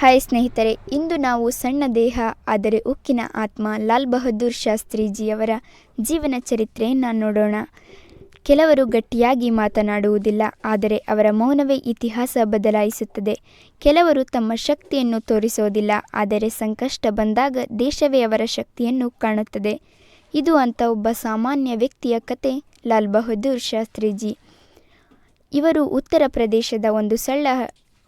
Hi ಸ್ನೇಹಿತರೆ, ಇಂದು ನಾವು ಸಣ್ಣ ದೇಹ, ಆದರೆ ಉಕ್ಕಿನ ಆತ್ಮ ಲಾಲ್ ಬಹದ್ದೂರ್ ಶಾಸ್ತ್ರೀಜಿಯವರ ಜೀವನ ಚರಿತ್ರೆಯನ್ನು ನೋಡೋಣ. ಕೆಲವರು ಗಟ್ಟಿಯಾಗಿ ಮಾತನಾಡುವುದಿಲ್ಲ, ಆದರೆ ಅವರ ಮೌನವೇ ಇತಿಹಾಸ ಬದಲಾಯಿಸುತ್ತದೆ. ಕೆಲವರು ತಮ್ಮ ಶಕ್ತಿಯನ್ನು ತೋರಿಸೋದಿಲ್ಲ, ಆದರೆ ಸಂಕಷ್ಟ ಬಂದಾಗ ದೇಶವೇ ಅವರ ಶಕ್ತಿಯನ್ನು ಕಾಣುತ್ತದೆ. ಇದು ಅಂತ ಒಬ್ಬ ಸಾಮಾನ್ಯ ವ್ಯಕ್ತಿಯ ಕತೆ ಲಾಲ್ ಬಹದ್ದೂರ್ ಶಾಸ್ತ್ರೀಜಿ. ಇವರು ಉತ್ತರ ಪ್ರದೇಶದ ಒಂದು ಸಣ್ಣ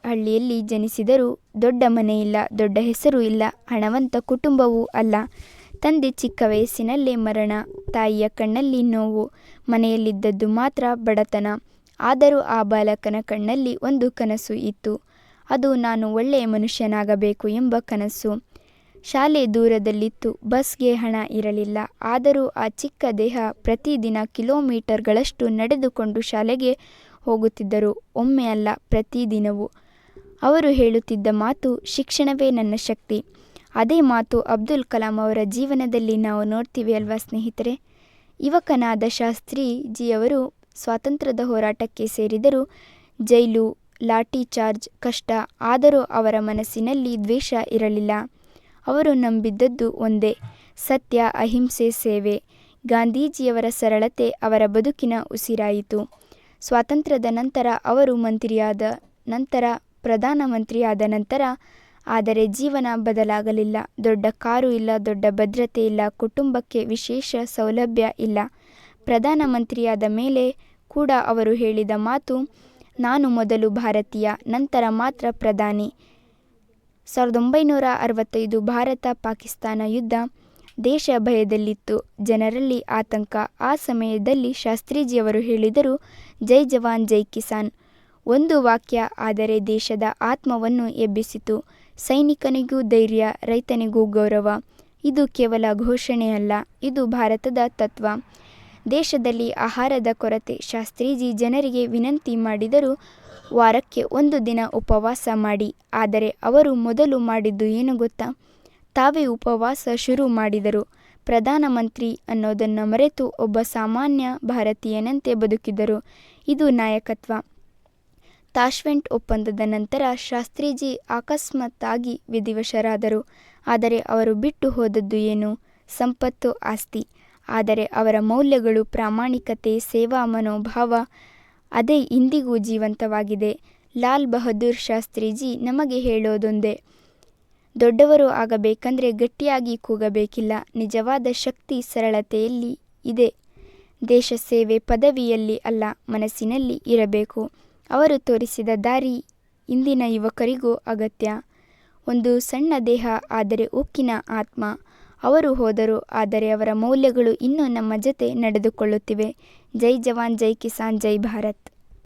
ಹಳ್ಳಿಯಲ್ಲಿ ಜನಿಸಿದರೂ ದೊಡ್ಡ ಮನೆಯಿಲ್ಲ ದೊಡ್ಡ ಹೆಸರು ಇಲ್ಲ, ಹಣವಂತ ಕುಟುಂಬವೂ ಅಲ್ಲ. ತಂದೆ ಚಿಕ್ಕ ವಯಸ್ಸಿನಲ್ಲೇ ಮರಣ, ತಾಯಿಯ ಕಣ್ಣಲ್ಲಿ ನೋವು, ಮನೆಯಲ್ಲಿದ್ದದ್ದು ಮಾತ್ರ ಬಡತನ. ಆದರೂ ಆ ಬಾಲಕನ ಕಣ್ಣಲ್ಲಿ ಒಂದು ಕನಸು ಇತ್ತು. ಅದು ನಾನು ಒಳ್ಳೆಯ ಮನುಷ್ಯನಾಗಬೇಕು ಎಂಬ ಕನಸು. ಶಾಲೆ ದೂರದಲ್ಲಿತ್ತು, ಬಸ್ಗೆ ಹಣ ಇರಲಿಲ್ಲ. ಆದರೂ ಆ ಚಿಕ್ಕ ದೇಹ ಪ್ರತಿದಿನ ಕಿಲೋಮೀಟರ್ಗಳಷ್ಟು ನಡೆದುಕೊಂಡು ಶಾಲೆಗೆ ಹೋಗುತ್ತಿದ್ದರು. ಒಮ್ಮೆ ಅಲ್ಲ, ಪ್ರತಿದಿನವೂ. ಅವರು ಹೇಳುತ್ತಿದ್ದ ಮಾತು ಶಿಕ್ಷಣವೇ ನನ್ನ ಶಕ್ತಿ. ಅದೇ ಮಾತು ಅಬ್ದುಲ್ ಕಲಾಂ ಅವರ ಜೀವನದಲ್ಲಿ ನಾವು ನೋಡ್ತೀವಿ ಅಲ್ವಾ ಸ್ನೇಹಿತರೆ? ಯುವಕನಾದ ಶಾಸ್ತ್ರೀಜಿಯವರು ಸ್ವಾತಂತ್ರ್ಯದ ಹೋರಾಟಕ್ಕೆ ಸೇರಿದರು ಜೈಲು, ಲಾಠಿ ಚಾರ್ಜ್, ಕಷ್ಟ, ಆದರೂ ಅವರ ಮನಸ್ಸಿನಲ್ಲಿ ದ್ವೇಷ ಇರಲಿಲ್ಲ. ಅವರು ನಂಬಿದ್ದದ್ದು ಒಂದೇ, ಸತ್ಯ, ಅಹಿಂಸೆ, ಸೇವೆ. ಗಾಂಧೀಜಿಯವರ ಸರಳತೆ ಅವರ ಬದುಕಿನ ಉಸಿರಾಯಿತು. ಸ್ವಾತಂತ್ರ್ಯದ ನಂತರ ಅವರು ಮಂತ್ರಿಯಾದ ನಂತರ ಪ್ರಧಾನಮಂತ್ರಿಯಾದ ನಂತರ, ಆದರೆ ಜೀವನ ಬದಲಾಗಲಿಲ್ಲ. ದೊಡ್ಡ ಕಾರು ಇಲ್ಲ, ದೊಡ್ಡ ಭದ್ರತೆ ಇಲ್ಲ, ಕುಟುಂಬಕ್ಕೆ ವಿಶೇಷ ಸೌಲಭ್ಯ ಇಲ್ಲ. ಪ್ರಧಾನಮಂತ್ರಿಯಾದ ಮೇಲೆ ಕೂಡ ಅವರು ಹೇಳಿದ ಮಾತು, ನಾನು ಮೊದಲು ಭಾರತೀಯ, ನಂತರ ಮಾತ್ರ ಪ್ರಧಾನಿ. ಸಾವಿರದ ಒಂಬೈನೂರ ಅರವತ್ತೈದು ಭಾರತ ಪಾಕಿಸ್ತಾನ ಯುದ್ಧ ದೇಶ ಭಯದಲ್ಲಿತ್ತು. ಜನರಲ್ಲಿ ಆತಂಕ. ಆ ಸಮಯದಲ್ಲಿ ಶಾಸ್ತ್ರೀಜಿಯವರು ಹೇಳಿದರು, ಜೈ ಜವಾನ್, ಜೈ ಕಿಸಾನ್. ಒಂದು ವಾಕ್ಯ ಆದರೆ ದೇಶದ ಆತ್ಮವನ್ನು ಎಬ್ಬಿಸಿತು. ಸೈನಿಕನಿಗೂ ಧೈರ್ಯ, ರೈತನಿಗೂ ಗೌರವ. ಇದು ಕೇವಲ ಘೋಷಣೆಯಲ್ಲ ಇದು ಭಾರತದ ತತ್ವ. ದೇಶದಲ್ಲಿ ಆಹಾರದ ಕೊರತೆ, ಶಾಸ್ತ್ರೀಜಿ ಜನರಿಗೆ ವಿನಂತಿ ಮಾಡಿದರು ವಾರಕ್ಕೆ ಒಂದು ದಿನ ಉಪವಾಸ ಮಾಡಿ, ಆದರೆ ಅವರು ಮೊದಲು ಮಾಡಿದ್ದು ಏನು ಗೊತ್ತಾ? ತಾವೇ ಉಪವಾಸ ಶುರು ಮಾಡಿದರು. ಪ್ರಧಾನಮಂತ್ರಿ ಅನ್ನೋದನ್ನು ಮರೆತು ಒಬ್ಬ ಸಾಮಾನ್ಯ ಭಾರತೀಯನಂತೆ ಬದುಕಿದರು. ಇದು ನಾಯಕತ್ವ. ತಾಷ್ವೆಂಟ್ ಒಪ್ಪಂದದ ನಂತರ ಶಾಸ್ತ್ರೀಜಿ ಅಕಸ್ಮಾತ್ತಾಗಿ ವಿಧಿವಶರಾದರು. ಆದರೆ ಅವರು ಬಿಟ್ಟು ಹೋದದ್ದು ಏನು? ಸಂಪತ್ತು ಆಸ್ತಿ. ಆದರೆ ಅವರ ಮೌಲ್ಯಗಳು ಪ್ರಾಮಾಣಿಕತೆ, ಸೇವಾ, ಮನೋಭಾವ, ಅದೇ ಇಂದಿಗೂ ಜೀವಂತವಾಗಿದೆ. ಲಾಲ್ ಬಹದ್ದೂರ್ ಶಾಸ್ತ್ರೀಜಿ ನಮಗೆ ಹೇಳೋದೊಂದೇ, ದೊಡ್ಡವರು ಆಗಬೇಕಂದ್ರೆ ಗಟ್ಟಿಯಾಗಿ ಕೂಗಬೇಕಿಲ್ಲ. ನಿಜವಾದ ಶಕ್ತಿ, ಸರಳತೆಯಲ್ಲಿ ಇದೆ. ದೇಶ ಸೇವೆ ಪದವಿಯಲ್ಲಿ ಅಲ್ಲ, ಮನಸ್ಸಿನಲ್ಲಿ ಇರಬೇಕು. ಅವರು ತೋರಿಸಿದ ದಾರಿ ಇಂದಿನ ಯುವಕರಿಗೂ ಅಗತ್ಯ. ಒಂದು ಸಣ್ಣ ದೇಹ, ಆದರೆ ಉಕ್ಕಿನ ಆತ್ಮ. ಅವರು ಹೋದರು, ಆದರೆ ಅವರ ಮೌಲ್ಯಗಳು ಇನ್ನೂ ನಮ್ಮ ಜೊತೆ ನಡೆದುಕೊಳ್ಳುತ್ತಿವೆ. ಜೈ ಜವಾನ್, ಜೈ ಕಿಸಾನ್, ಜೈ ಭಾರತ್.